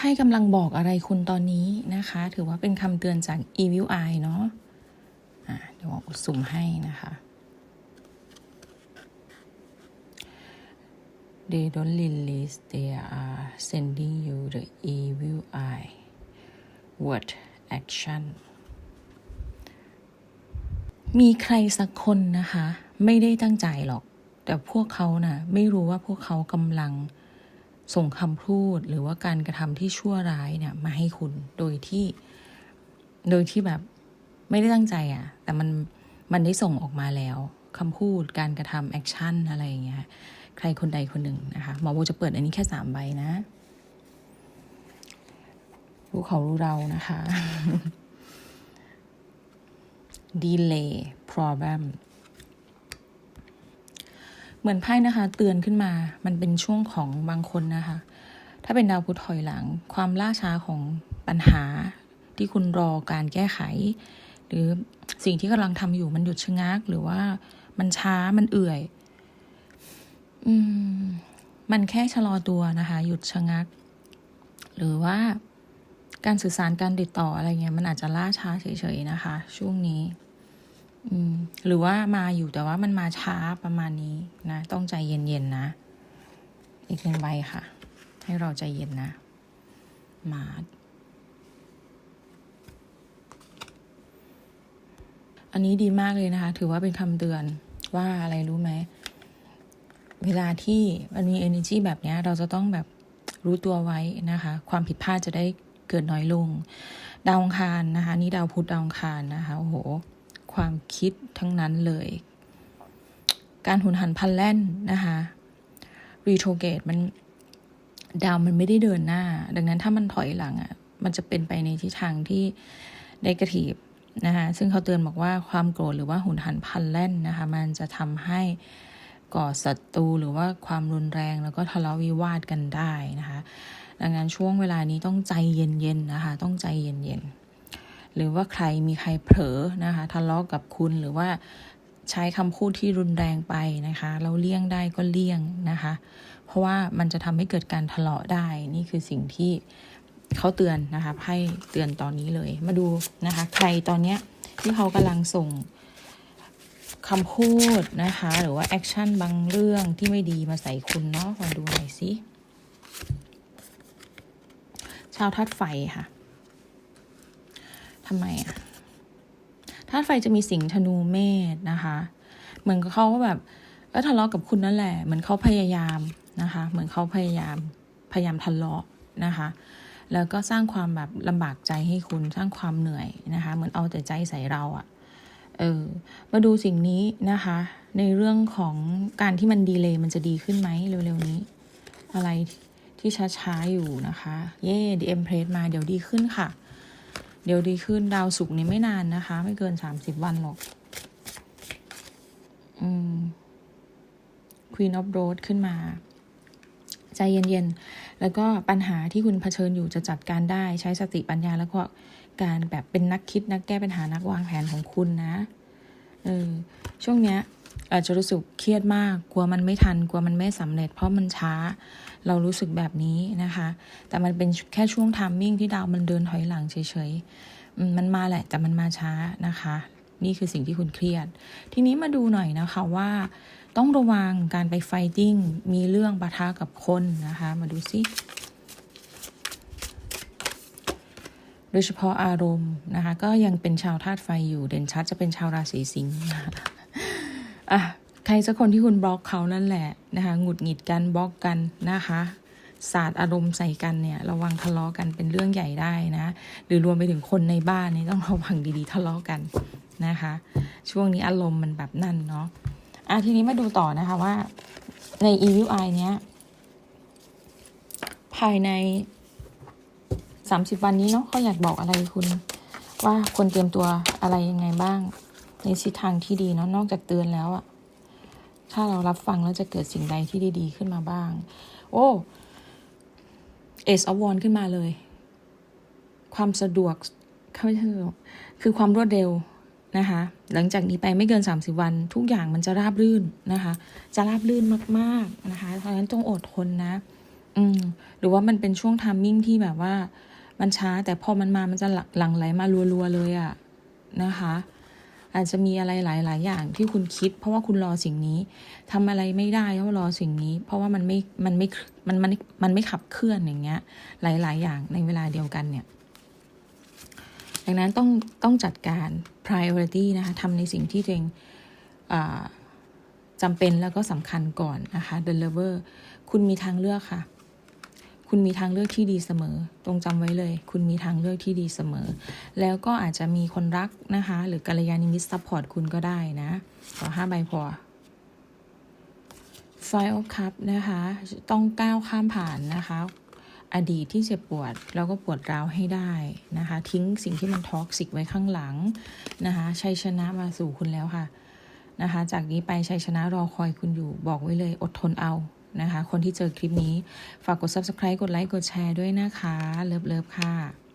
พ่กำลังบอกอะไรคุณตอนนี้นะคะ ถือว่าเป็นคำเตือนจาก Evil Eye เนาะะเดี๋ยวอุดสุ่มให้นะคะ They don't release they are sending you the evil eye word action มีใครสักคนนะคะ ไม่ได้ตั้งใจหรอก แต่พวกเขานะ่ะ ไม่รู้ว่าพวกเขากำลัง ส่งคำพูดหรือว่าการกระทำที่ชั่วร้ายเนี่ยมาให้คุณโดยที่ โดยที่แบบไม่ได้ตั้งใจอะ่ะ แต่มันมันได้ส่งออกมาแล้วคำพูดการกระทำแอคชั่นอะไรอย่างเงี้ยใครคนใดคนหนึ่งนะคะหมอโบจะเปิดอันนี้แค่สามใบนะรู้เขารู้เรานะคะ delay problem เหมือนไพ่นะคะ เตือนขึ้นมา มันเป็นช่วงของบางคนนะคะ ถ้าเป็นดาวพุธถอยหลัง ความล่าช้าของปัญหาที่คุณรอการแก้ไข หรือสิ่งที่กำลังทำอยู่มันหยุดชะงัก หรือว่ามันช้ามันเอื่อย อืม มันแค่ชะลอตัวนะคะ หยุดชะงัก หรือว่าการสื่อสารการติดต่ออะไรเงี้ยมันอาจจะล่าช้าเฉยๆนะคะ ช่วงนี้ หรือว่ามาอยู่แต่ว่ามันมาช้าประมาณนี้นะ ต้องใจเย็นๆนะ อีกหนึ่งใบค่ะ ให้เราใจเย็นนะ มาอันนี้ดีมากเลยนะคะ ถือว่าเป็นคำเตือนว่าอะไรรู้ไหม เวลาที่มันมี energy แบบนี้เราจะต้องแบบรู้ตัวไว้นะคะ ความผิดพลาดจะได้เกิดน้อยลง ดาวองคารนะคะ นี่ดาวพุธดาวองคารนะคะ โอ้โห ความคิดทั้งนั้นเลย การหุนหันพันแล่นนะคะรีโทเกตมันดาวมันไม่ได้เดินหน้า ดังนั้นถ้ามันถอยหลังอะ่ะมันจะเป็นไปในทิศทางที่ไดกระถีบนะคะซึ่งเขาเตือนบอกว่าความโกรธหรือว่าหุนหันพันแล่นนะคะมันจะทำให้ก่อศัตรูหรือว่าความรุนแรงแล้วก็ทะเลาะวิวาทกันได้นะคะ ดังนั้นช่วงเวลานี้ต้องใจเย็นๆนะคะ ต้องใจเย็นๆ หรือว่าใครมีใครเผลอนะคะทะเลาะกับคุณหรือว่าใช้คำพูดที่รุนแรงไปนะคะเราเลี่ยงได้ก็เลี่ยงนะคะ เพราะว่ามันจะทำให้เกิดการทะเลาะได้นี่คือสิ่งที่เขาเตือนนะคะให้เตือนตอนนี้เลย มาดูนะคะ ใครตอนเนี้ยที่เขากำลังส่งคำพูดนะคะ หรือว่าแอคชั่นบางเรื่องที่ไม่ดีมาใส่คุณเนาะมาดูหน่อยสิชาวธาตุไฟค่ะ ทำไมอะธาตุไฟจะมีสิงธนูเมษนะคะเหมือนเขาแบบก็ทะเลาะกับคุณนั่นแหละ เหมือนเขาพยายามนะคะ เหมือนเขาพยายามพยายามทะเลาะนะคะ แล้วก็สร้างความแบบลำบากใจให้คุณสร้างความเหนื่อยนะคะ เหมือนเอาแต่ใจใส่เราอะ่ะเออมาดูสิ่งนี้นะคะ ในเรื่องของการที่มันดีเลย์มันจะดีขึ้นไหมเร็วๆนี้ อะไรที่ช้าๆอยู่นะคะ เย่ดีเอ็มเพรสมาเดี๋ยวดีขึ้นค่ะ เดี๋ยวดีขึ้นดาวสุกนี้ไม่นานนะคะ ไม่เกินสามสิบวันหรอก อืม Queen of Road ขึ้นมา ใจเย็นๆ แล้วก็ปัญหาที่คุณเผชิญอยู่จะจัดการได้ใช้สติปัญญาแล้วก็การแบบเป็นนักคิดนักแก้ปัญหานักวางแผนของคุณนะเออช่วงเนี้ย อาจจะรู้สึกเครียดมากกลัวมันไม่ทันกลัวมันไม่สำเร็จ เพราะมันช้าเรารู้สึกแบบนี้นะคะ แต่มันเป็นแค่ช่วงทามมิ่งที่ดาวมันเดินถอยหลังเฉยๆมันมาแหละแต่มันมาช้านะคะ นี่คือสิ่งที่คุณเครียด ทีนี้มาดูหน่อยนะคะว่าต้องระวังการไปไฟติ้งมีเรื่องปะทะกับคนนะคะ มาดูซิโดยเฉพาะอารมณ์นะคะ ก็ยังเป็นชาวธาตุไฟอยู่เด่นชัดจะเป็นชาวราศีสิงห์ อะใครสักคนที่คุณบล็อกเขานั่นแหละนะคะหงุดหงิดกันบล็อกกันนะคะสาดอารมณ์ใส่กันเนี่ยระวังทะเลาะกันเป็นเรื่องใหญ่ได้นะ หรือรวมไปถึงคนในบ้านนี่ต้องระวังดีๆทะเลาะกันนะคะ ช่วงนี้อารมณ์มันแบบนั่นเนาะอะทีนี้มาดูต่อนะคะว่าใน e v i เนี้ย ภายในสามสิบวันนี้เนาะเขาอยากบอกอะไรคุณ ว่าคนเตรียมตัวอะไรยังไงบ้าง ในทิศทางที่ดีเนาะนอกจากเตือนแล้วอะถ้าเรารับฟังแล้วจะเกิดสิ่งใดที่ดีๆขึ้นมาบ้าง โอ้เอสออฟวอนขึ้นมาเลย ความสะดวกเขาไม่ใช่คือความรวดเร็วนะคะ หลังจากนี้ไปไม่เกิน 30 วัน ทุกอย่างมันจะราบรื่นนะคะ จะราบรื่นมาก ๆนะคะเพราะฉะนั้นต้องอดทนนะ อืม หรือว่ามันเป็นช่วงทามมิ่งที่แบบว่า มันช้าแต่พอมันมามันจะหลังหลังไหลมารัวๆเลยอะนะคะ อาจจะมีอะไรหลาย ๆ อย่างที่คุณคิด เพราะว่าคุณรอสิ่งนี้ทำอะไรไม่ได้เพราะรอสิ่งนี้ เพราะว่ามันไม่มันไม่มันมันมันไม่ขับเคลื่อนอย่างเงี้ย หลาย ๆ อย่างในเวลาเดียวกันเนี่ยดังนั้นต้องต้องจัดการ priority นะคะทำในสิ่งที่ตัวเองจำเป็นแล้วก็สำคัญก่อนนะคะ the lover คุณมีทางเลือกค่ะ คุณมีทางเลือกที่ดีเสมอ ตรงจำไว้เลย คุณมีทางเลือกที่ดีเสมอ แล้วก็อาจจะมีคนรักนะคะ หรือกัลยาณมิตรซัพพอร์ตคุณก็ได้นะขอห้าใบพอ Five of Cup นะคะ ต้องก้าวข้ามผ่านนะคะ อดีตที่เจ็บปวด แล้วก็ปวดร้าวให้ได้นะคะ ทิ้งสิ่งที่มันท็อกซิกไว้ข้างหลังนะคะชัยชนะมาสู่คุณแล้วค่ะนะคะ จากนี้ไปชัยชนะรอคอยคุณอยู่ บอกไว้เลย อดทนเอา นะคะ คนที่เจอคลิปนี้ ฝากกด subscribe กดไลค์กดแชร์ด้วยนะคะ เลิฟเลิฟค่ะ